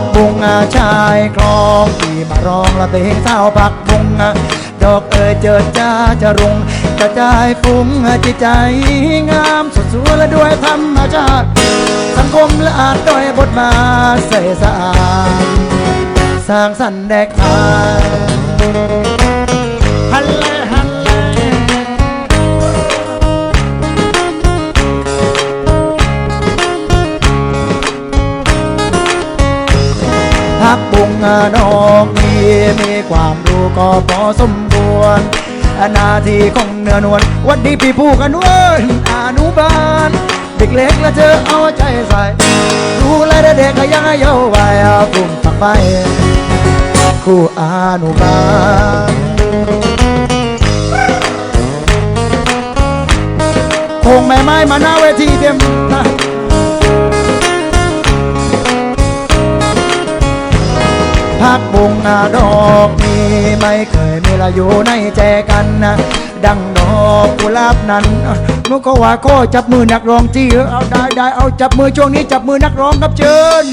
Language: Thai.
กบุงอะชายคลองที่มาร้องละเตงเศร้าพักบุงอะดอกเอ่ยเจิดจ้าจะรุงกระจายฟุ้งอะจิตใจงามสดสวยและด้วยธรรมชาติสังคมละอาจด้วยบทบาทใสสะอาดสร้างสรรค์แดกทาง พักบุงนอกนี้มีความรู้ก็พอสมควรนาทีของเนื้อนวลวันดีพี่ผู้กันเว้ยอนุบาลเด็กเล็กแล้วเธอเอาใจใส่ดูแลเด็กก็ยังเยาว์วัยกลุ่มฝักไปครูอนุบาลคงแม่ไม้มาหน้าเวทีเต็มนะ พักบุงนาดอกนี้ไม่เคยมีละอยู่ในแจกันนะดังดอกกุหลาบนั้นนุก็ว่าก็จับมือนักร้องจี้เออเอาได้ได้เอาจับมือช่วงนี้จับมือนักร้องครับเชิญ